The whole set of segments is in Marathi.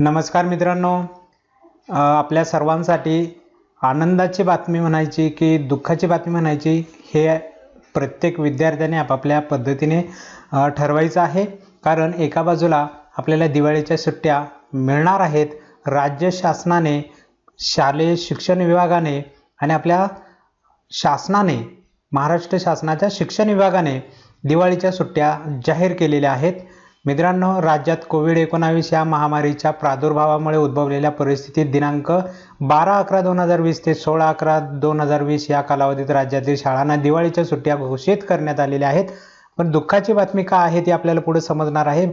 नमस्कार मित्रांनो. आपल्या सर्वांसाठी आनंदाची बातमी म्हणायची की दुःखाची बातमी म्हणायची हे प्रत्येक विद्यार्थ्याने आपापल्या पद्धतीने ठरवायचं आहे. कारण एका बाजूला आपल्याला दिवाळीच्या सुट्ट्या मिळणार आहेत. राज्य शासनाने शालेय शिक्षण विभागाने आणि आपल्या शासनाने महाराष्ट्र शासनाच्या शिक्षण विभागाने दिवाळीच्या सुट्ट्या जाहीर केलेल्या आहेत. मित्रांनो राज्यात कोविड एकोणावीस या महामारीच्या प्रादुर्भावामुळे उद्भवलेल्या परिस्थितीत दिनांक बारा अकरा दोन हजार वीस ते सोळा अकरा दोन हजार वीस या कालावधीत राज्यातील शाळांना दिवाळीच्या सुट्ट्या घोषित करण्यात आलेल्या आहेत. पण दुःखाची बातमी का आहे ती आपल्याला पुढे समजणार आहे.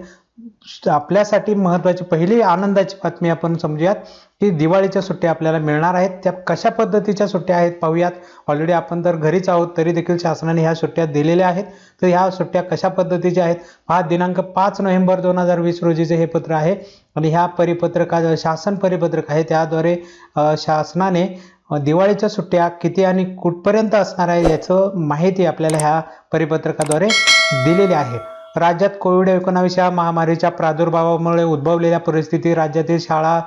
आपल्यासाठी महत्त्वाची पहिली आनंदाची बातमी आपण समजूयात. ही दिवाळीच्या सुट्ट्या आपल्याला मिळणार आहेत. त्या कशा पद्धतीच्या सुट्ट्या आहेत पाहूयात. ऑलरेडी आपण तर घरीच आहोत तरी देखील शासनाने ह्या सुट्ट्या दिलेल्या आहेत. तर ह्या सुट्ट्या कशा पद्धतीच्या आहेत? हा दिनांक पाच नोव्हेंबर दोन हजार वीस रोजीचे हे पत्र आहे आणि ह्या परिपत्रका शासन परिपत्रक आहे. त्याद्वारे शासनाने दिवाळीच्या सुट्ट्या किती आणि कुठपर्यंत असणार आहे याचं माहिती आपल्याला ह्या परिपत्रकाद्वारे दिलेली आहे. राज्यात कोविड एकोणावीस या महामारीच्या प्रादुर्भावामुळे उद्भवलेल्या परिस्थिती राज्यातील शाळा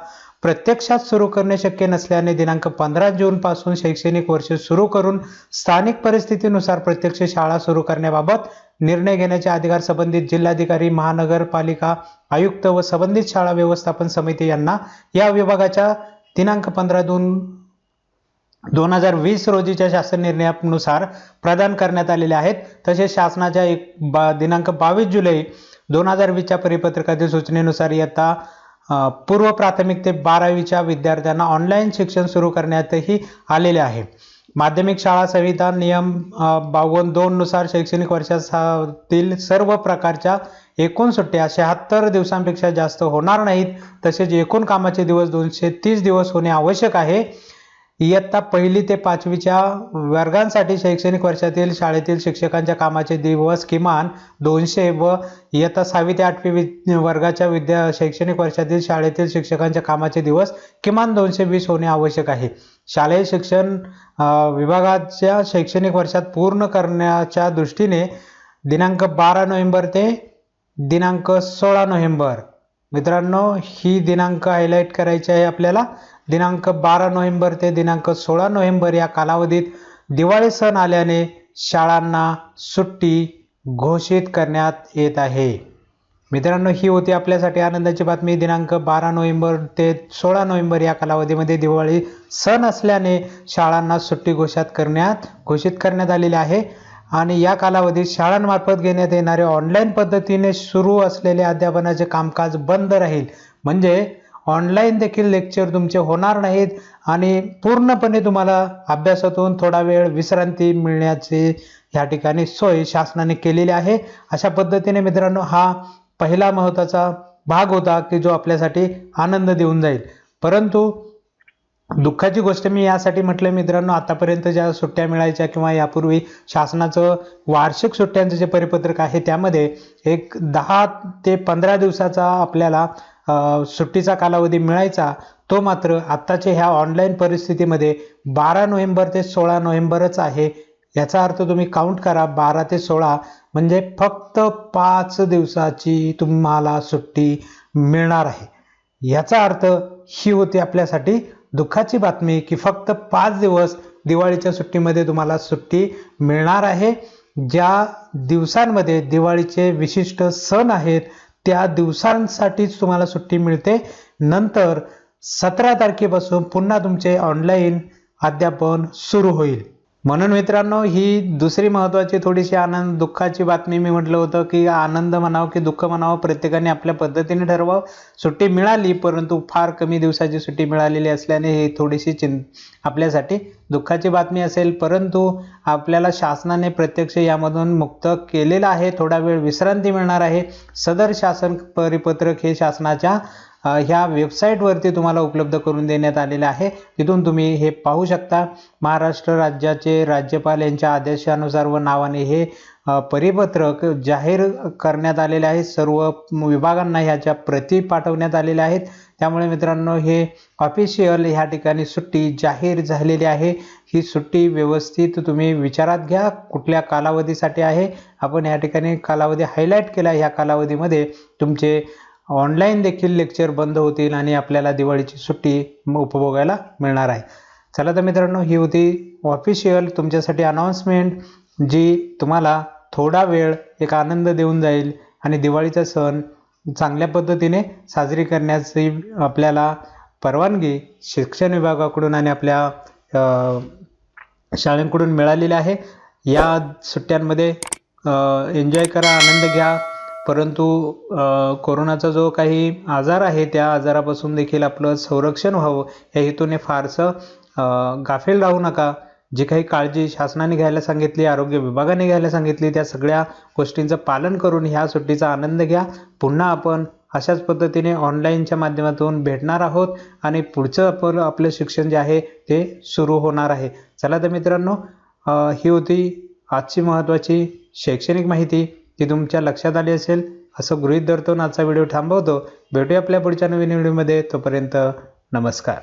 प्रत्यक्षात सुरू करणे शक्य नसल्याने दिनांक पंधरा जून पासून शैक्षणिक वर्ष सुरू करून स्थानिक परिस्थितीनुसार प्रत्यक्ष शाळा सुरू करण्याबाबत निर्णय घेण्याचे अधिकार संबंधित जिल्हाधिकारी महानगरपालिका आयुक्त व संबंधित शाळा व्यवस्थापन समिती यांना या विभागाच्या दिनांक पंधरा दोन दोन हजार वीस रोजीच्या शासन निर्णयानुसार प्रदान करण्यात आलेले आहेत. तसेच शासनाच्या एक बा दिनांक बावीस जुलै दोन हजार वीसच्या परिपत्रकातील सूचनेनुसार इयत्ता पूर्व प्राथमिक ते बारावीच्या विद्यार्थ्यांना ऑनलाईन शिक्षण सुरू करण्यातही आलेले आहे. माध्यमिक शाळा संविधान नियम बावन्न दोन नुसार शैक्षणिक वर्षातील सर्व प्रकारच्या एकूण सुट्ट्या शहात्तर दिवसांपेक्षा जास्त होणार नाहीत. तसेच एकूण कामाचे दिवस दोनशे तीस दिवस होणे आवश्यक आहे. इयत्ता पहिली ते पाचवीच्या वर्गांसाठी शैक्षणिक वर्षातील शाळेतील शिक्षकांच्या कामाचे दिवस किमान दोनशे व इयत्ता सहावी ते आठवी वि- वर्गाच्या विद्या शैक्षणिक वर्षातील शाळेतील शिक्षकांच्या कामाचे दिवस किमान दोनशे वीस होणे आवश्यक आहे. शालेय शिक्षण विभागाच्या शैक्षणिक वर्षात पूर्ण करण्याच्या दृष्टीने दिनांक बारा नोव्हेंबर ते दिनांक सोळा नोव्हेंबर. मित्रांनो ही दिनांक हायलाईट करायची आहे आपल्याला. दिनांक बारा नोव्हेंबर ते दिनांक सोळा नोव्हेंबर या कालावधीत दिवाळी सण आल्याने शाळांना सुट्टी घोषित करण्यात येत आहे. मित्रांनो ही होती आपल्यासाठी आनंदाची बातमी. दिनांक बारा नोव्हेंबर ते सोळा नोव्हेंबर या कालावधीमध्ये दिवाळी सण असल्याने शाळांना सुट्टी घोषित करण्यात घोषित करण्यात आलेली आहे. आणि या कालावधीत शाळांमार्फत घेण्यात येणारे ऑनलाईन पद्धतीने सुरू असलेले अध्यापनाचे कामकाज बंद राहील. म्हणजे ऑनलाईन देखील लेक्चर तुमचे होणार नाहीत आणि पूर्णपणे तुम्हाला अभ्यासातून थोडा वेळ विश्रांती मिळण्याची ह्या ठिकाणी सोय शासनाने केलेली आहे. अशा पद्धतीने मित्रांनो हा पहिला महत्त्वाचा भाग होता की जो आपल्यासाठी आनंद देऊन जाईल. परंतु दुःखाची गोष्ट मी यासाठी म्हटलं मित्रांनो आतापर्यंत ज्या सुट्ट्या मिळायच्या किंवा यापूर्वी शासनाचं वार्षिक सुट्ट्यांचं जे परिपत्रक आहे त्यामध्ये एक दहा ते पंधरा दिवसाचा आपल्याला सुट्टीचा कालावधी मिळायचा तो मात्र आत्ताच्या ह्या ऑनलाईन परिस्थितीमध्ये बारा नोव्हेंबर ते सोळा नोव्हेंबरच आहे. याचा अर्थ तुम्ही काउंट करा बारा ते सोळा म्हणजे फक्त पाच दिवसाची तुम्हाला सुट्टी मिळणार आहे. याचा अर्थ ही होती आपल्यासाठी दुःखाची बातमी की फक्त पाच दिवस दिवाळीच्या सुट्टीमध्ये तुम्हाला सुट्टी मिळणार आहे. ज्या दिवसांमध्ये दिवाळीचे विशिष्ट सण आहेत त्या दिवसांसाठीच तुम्हाला सुट्टी मिळते. नंतर सतरा तारखेपासून पुन्हा तुमचे ऑनलाईन अध्यापन सुरू होईल. म्हणून मित्रांनो ही दुसरी महत्त्वाची थोडीशी आनंद दुःखाची बातमी मी म्हटलं होतं की आनंद म्हणावं की दुःख म्हणावं प्रत्येकाने आपल्या पद्धतीने ठरवावं. सुट्टी मिळाली परंतु फार कमी दिवसाची सुट्टी मिळालेली असल्याने ही थोडीशी चिं आपल्यासाठी दुःखाची बातमी असेल. परंतु आपल्याला शासनाने प्रत्यक्ष यामधून मुक्त केलेलं आहे. थोडा वेळ विश्रांती मिळणार आहे. सदर शासन परिपत्रक हे शासनाच्या ह्या वेबसाईटवरती तुम्हाला उपलब्ध करून देण्यात आलेलं आहे. तिथून तुम्ही हे पाहू शकता. महाराष्ट्र राज्याचे राज्यपाल यांच्या आदेशानुसार व नावाने हे परिपत्रक जाहीर करण्यात आलेले आहे. सर्व विभागांना ह्याच्या प्रती पाठवण्यात आलेल्या आहेत. त्यामुळे मित्रांनो हे ऑफिशियल ह्या ठिकाणी सुट्टी जाहीर झालेली आहे. ही सुट्टी व्यवस्थित तुम्ही विचारात घ्या. कुठल्या कालावधीसाठी आहे? आपण या ठिकाणी कालावधी हायलाईट केला. ह्या कालावधीमध्ये तुमचे ऑनलाईन देखील लेक्चर बंद होतील आणि आपल्याला दिवाळीची सुट्टी उपभोगायला मिळणार आहे. चला तर मित्रांनो ही होती ऑफिशियल तुमच्यासाठी अनाऊन्समेंट जी तुम्हाला थोडा वेळ एक आनंद देऊन जाईल आणि दिवाळीचा सण चांगल्या पद्धतीने साजरी करण्याची आपल्याला परवानगी शिक्षण विभागाकडून आणि आपल्या शाळेकडून मिळालेली आहे. या सुट्ट्यांमध्ये एन्जॉय करा आनंद घ्या. परंतु कोरोनाचा जो काही आजार आहे त्या आजारापासून देखील आपलं संरक्षण व्हावं या हेतूने फारसं गाफेल गाफील राहू नका. जी काही काळजी शासनाने घ्यायला सांगितली आरोग्य विभागाने घ्यायला सांगितली त्या सगळ्या गोष्टींचं पालन करून ह्या सुट्टीचा आनंद घ्या. पुन्हा आपण अशाच पद्धतीने ऑनलाईनच्या माध्यमातून भेटणार आहोत आणि पुढचं आपण आपलं शिक्षण जे आहे ते सुरू होणार आहे. चला तर मित्रांनो ही होती आजची महत्त्वाची शैक्षणिक माहिती. ती तुमच्या लक्षात आली असेल असं गृहीत धरतो आजचा व्हिडिओ थांबवतो. भेटूया आपल्या पुढच्या नवीन व्हिडिओमध्ये. तोपर्यंत नमस्कार.